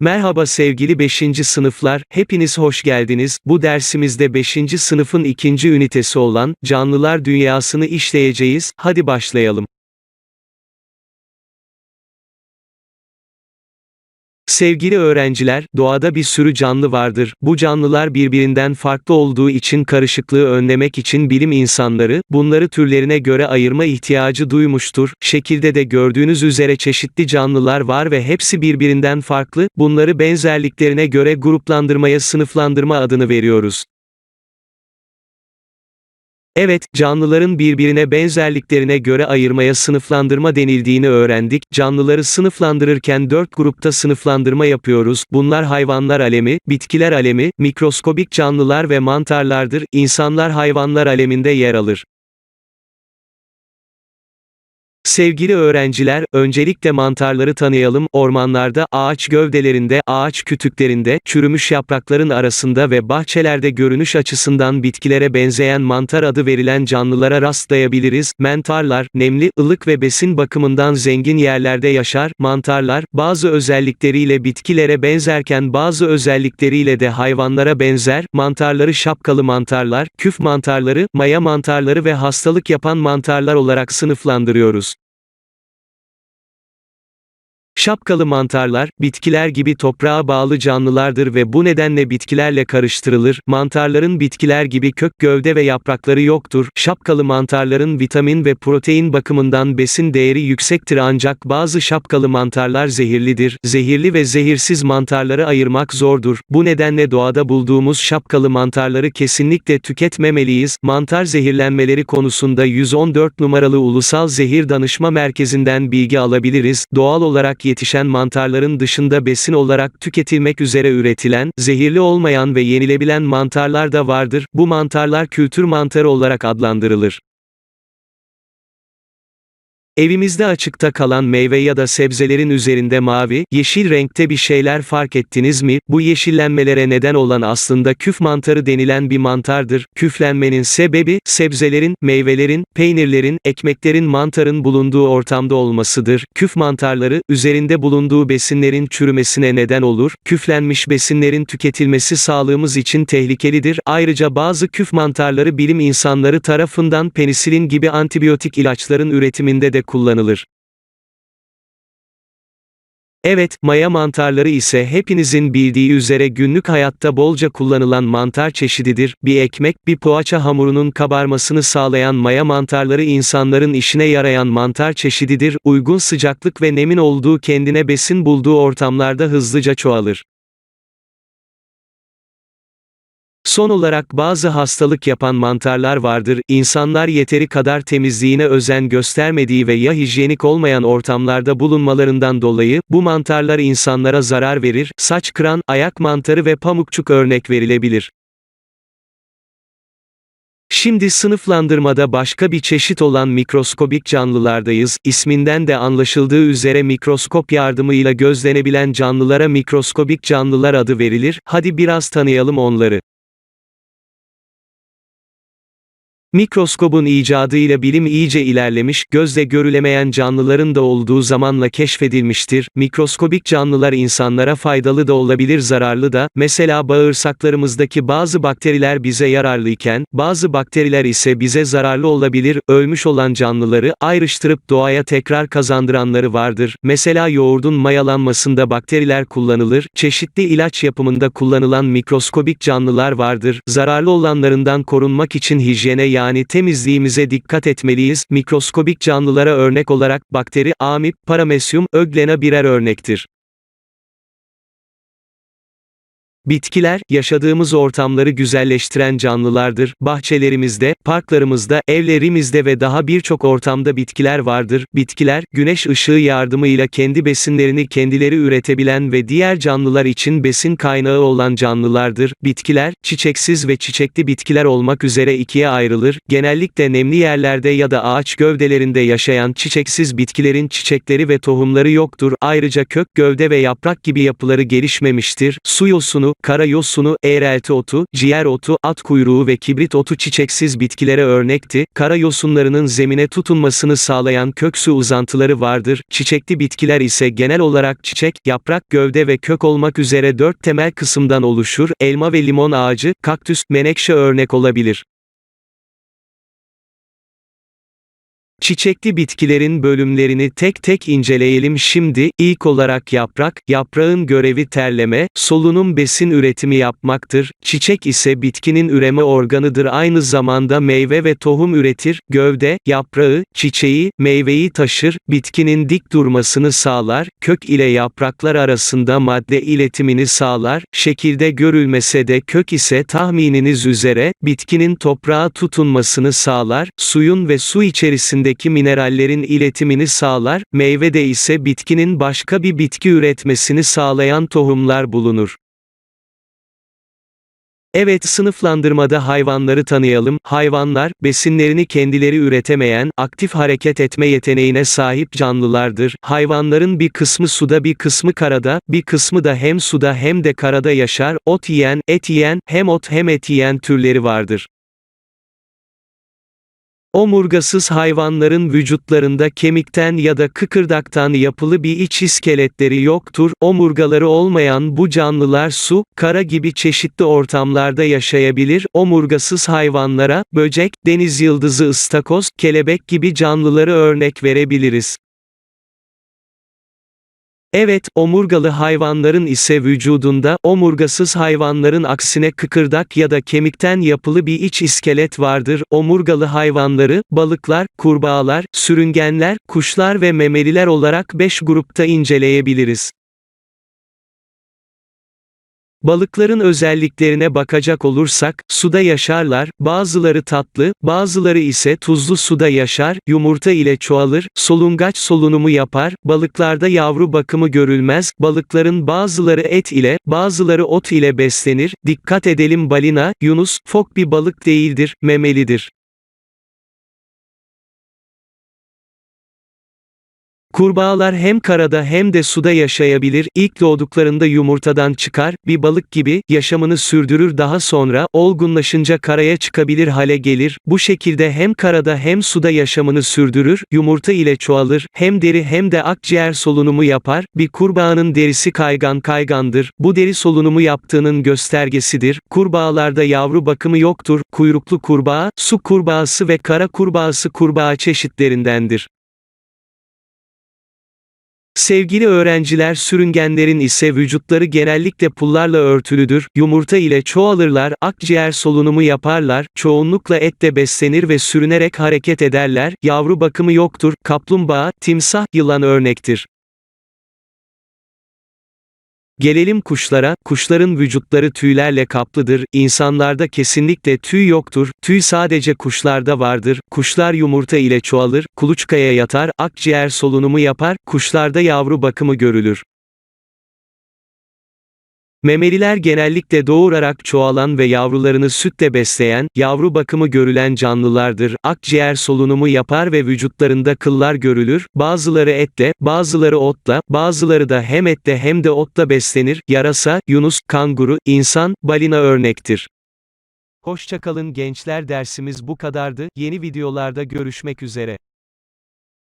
Merhaba sevgili 5. sınıflar, hepiniz hoş geldiniz. Bu dersimizde 5. sınıfın ikinci ünitesi olan canlılar dünyasını işleyeceğiz. Hadi başlayalım. Sevgili öğrenciler, doğada bir sürü canlı vardır. Bu canlılar birbirinden farklı olduğu için karışıklığı önlemek için bilim insanları, bunları türlerine göre ayırma ihtiyacı duymuştur. Şekilde de gördüğünüz üzere çeşitli canlılar var ve hepsi birbirinden farklı, bunları benzerliklerine göre gruplandırmaya sınıflandırma adını veriyoruz. Evet, canlıların birbirine benzerliklerine göre ayırmaya sınıflandırma denildiğini öğrendik. Canlıları sınıflandırırken dört grupta sınıflandırma yapıyoruz. Bunlar hayvanlar alemi, bitkiler alemi, mikroskobik canlılar ve mantarlardır. İnsanlar hayvanlar aleminde yer alır. Sevgili öğrenciler, öncelikle mantarları tanıyalım. Ormanlarda, ağaç gövdelerinde, ağaç kütüklerinde, çürümüş yaprakların arasında ve bahçelerde görünüş açısından bitkilere benzeyen mantar adı verilen canlılara rastlayabiliriz. Mentarlar, nemli, ılık ve besin bakımından zengin yerlerde yaşar. Mantarlar, bazı özellikleriyle bitkilere benzerken bazı özellikleriyle de hayvanlara benzer. Mantarları şapkalı mantarlar, küf mantarları, maya mantarları ve hastalık yapan mantarlar olarak sınıflandırıyoruz. Şapkalı mantarlar, bitkiler gibi toprağa bağlı canlılardır ve bu nedenle bitkilerle karıştırılır. Mantarların bitkiler gibi kök, gövde ve yaprakları yoktur. Şapkalı mantarların vitamin ve protein bakımından besin değeri yüksektir ancak bazı şapkalı mantarlar zehirlidir. Zehirli ve zehirsiz mantarları ayırmak zordur. Bu nedenle doğada bulduğumuz şapkalı mantarları kesinlikle tüketmemeliyiz. Mantar zehirlenmeleri konusunda 114 numaralı Ulusal Zehir Danışma Merkezi'nden bilgi alabiliriz. Doğal olarak yetişen mantarların dışında besin olarak tüketilmek üzere üretilen, zehirli olmayan ve yenilebilen mantarlar da vardır. Bu mantarlar kültür mantarı olarak adlandırılır. Evimizde açıkta kalan meyve ya da sebzelerin üzerinde mavi, yeşil renkte bir şeyler fark ettiniz mi? Bu yeşillenmelere neden olan aslında küf mantarı denilen bir mantardır. Küflenmenin sebebi, sebzelerin, meyvelerin, peynirlerin, ekmeklerin mantarın bulunduğu ortamda olmasıdır. Küf mantarları, üzerinde bulunduğu besinlerin çürümesine neden olur. Küflenmiş besinlerin tüketilmesi sağlığımız için tehlikelidir. Ayrıca bazı küf mantarları bilim insanları tarafından penisilin gibi antibiyotik ilaçların üretiminde de kullanılır. Evet, maya mantarları ise hepinizin bildiği üzere günlük hayatta bolca kullanılan mantar çeşididir. Bir ekmek, bir poğaça hamurunun kabarmasını sağlayan maya mantarları insanların işine yarayan mantar çeşididir. Uygun sıcaklık ve nemin olduğu kendine besin bulduğu ortamlarda hızlıca çoğalır. Son olarak bazı hastalık yapan mantarlar vardır. İnsanlar yeteri kadar temizliğine özen göstermediği ve ya hijyenik olmayan ortamlarda bulunmalarından dolayı bu mantarlar insanlara zarar verir. Saç kıran, ayak mantarı ve pamukçuk örnek verilebilir. Şimdi sınıflandırmada başka bir çeşit olan mikroskobik canlılardayız. İsminden de anlaşıldığı üzere mikroskop yardımıyla gözlenebilen canlılara mikroskobik canlılar adı verilir. Hadi biraz tanıyalım onları. Mikroskobun icadıyla bilim iyice ilerlemiş, gözle görülemeyen canlıların da olduğu zamanla keşfedilmiştir. Mikroskobik canlılar insanlara faydalı da olabilir zararlı da, mesela bağırsaklarımızdaki bazı bakteriler bize yararlıyken, bazı bakteriler ise bize zararlı olabilir, ölmüş olan canlıları, ayrıştırıp doğaya tekrar kazandıranları vardır. Mesela yoğurdun mayalanmasında bakteriler kullanılır, çeşitli ilaç yapımında kullanılan mikroskobik canlılar vardır. Zararlı olanlarından korunmak için hijyene yani temizliğimize dikkat etmeliyiz. Mikroskobik canlılara örnek olarak bakteri, amip, paramesyum, öglena birer örnektir. Bitkiler, yaşadığımız ortamları güzelleştiren canlılardır. Bahçelerimizde, parklarımızda, evlerimizde ve daha birçok ortamda bitkiler vardır. Bitkiler, güneş ışığı yardımıyla kendi besinlerini kendileri üretebilen ve diğer canlılar için besin kaynağı olan canlılardır. Bitkiler, çiçeksiz ve çiçekli bitkiler olmak üzere ikiye ayrılır. Genellikle nemli yerlerde ya da ağaç gövdelerinde yaşayan çiçeksiz bitkilerin çiçekleri ve tohumları yoktur. Ayrıca kök, gövde ve yaprak gibi yapıları gelişmemiştir. Su yosunu, kara yosunu, eğrelti otu, ciğer otu, at kuyruğu ve kibrit otu çiçeksiz bitkilere örnekti. Kara yosunlarının zemine tutunmasını sağlayan köksu uzantıları vardır. Çiçekli bitkiler ise genel olarak çiçek, yaprak, gövde ve kök olmak üzere dört temel kısımdan oluşur. Elma ve limon ağacı, kaktüs, menekşe örnek olabilir. Çiçekli bitkilerin bölümlerini tek tek inceleyelim. Şimdi, ilk olarak yaprak, yaprağın görevi terleme, solunum besin üretimi yapmaktır, çiçek ise bitkinin üreme organıdır. Aynı zamanda meyve ve tohum üretir, gövde, yaprağı, çiçeği, meyveyi taşır, bitkinin dik durmasını sağlar, kök ile yapraklar arasında madde iletimini sağlar, şekilde görülmese de kök ise tahmininiz üzere, bitkinin toprağa tutunmasını sağlar, suyun ve su içerisinde içindeki minerallerin iletimini sağlar, meyvede ise bitkinin başka bir bitki üretmesini sağlayan tohumlar bulunur. Evet sınıflandırmada hayvanları tanıyalım. Hayvanlar, besinlerini kendileri üretemeyen, aktif hareket etme yeteneğine sahip canlılardır. Hayvanların bir kısmı suda bir kısmı karada, bir kısmı da hem suda hem de karada yaşar. Ot yiyen, et yiyen, hem ot hem et yiyen türleri vardır. Omurgasız hayvanların vücutlarında kemikten ya da kıkırdaktan yapılı bir iç iskeletleri yoktur. Omurgaları olmayan bu canlılar su, kara gibi çeşitli ortamlarda yaşayabilir. Omurgasız hayvanlara, böcek, deniz yıldızı ıstakoz, kelebek gibi canlıları örnek verebiliriz. Evet, omurgalı hayvanların ise vücudunda, omurgasız hayvanların aksine kıkırdak ya da kemikten yapılı bir iç iskelet vardır. Omurgalı hayvanları, balıklar, kurbağalar, sürüngenler, kuşlar ve memeliler olarak 5 grupta inceleyebiliriz. Balıkların özelliklerine bakacak olursak, suda yaşarlar, bazıları tatlı, bazıları ise tuzlu suda yaşar, yumurta ile çoğalır, solungaç solunumu yapar, balıklarda yavru bakımı görülmez, balıkların bazıları et ile, bazıları ot ile beslenir, dikkat edelim balina, yunus, fok bir balık değildir, memelidir. Kurbağalar hem karada hem de suda yaşayabilir, ilk doğduklarında yumurtadan çıkar, bir balık gibi, yaşamını sürdürür daha sonra, olgunlaşınca karaya çıkabilir hale gelir, bu şekilde hem karada hem suda yaşamını sürdürür, yumurta ile çoğalır, hem deri hem de akciğer solunumu yapar, bir kurbağanın derisi kaygan kaygandır, bu deri solunumu yaptığının göstergesidir, kurbağalarda yavru bakımı yoktur, kuyruklu kurbağa, su kurbağası ve kara kurbağası kurbağa çeşitlerindendir. Sevgili öğrenciler sürüngenlerin ise vücutları genellikle pullarla örtülüdür, yumurta ile çoğalırlar, akciğer solunumu yaparlar, çoğunlukla etle beslenir ve sürünerek hareket ederler, yavru bakımı yoktur, kaplumbağa, timsah, yılan örnektir. Gelelim kuşlara, kuşların vücutları tüylerle kaplıdır, insanlarda kesinlikle tüy yoktur, tüy sadece kuşlarda vardır, kuşlar yumurta ile çoğalır, kuluçkaya yatar, akciğer solunumu yapar, kuşlarda yavru bakımı görülür. Memeliler genellikle doğurarak çoğalan ve yavrularını sütle besleyen, yavru bakımı görülen canlılardır. Akciğer solunumu yapar ve vücutlarında kıllar görülür. Bazıları etle, bazıları otla, bazıları da hem etle hem de otla beslenir. Yarasa, yunus, kanguru, insan, balina örnektir. Hoşçakalın gençler dersimiz bu kadardı. Yeni videolarda görüşmek üzere.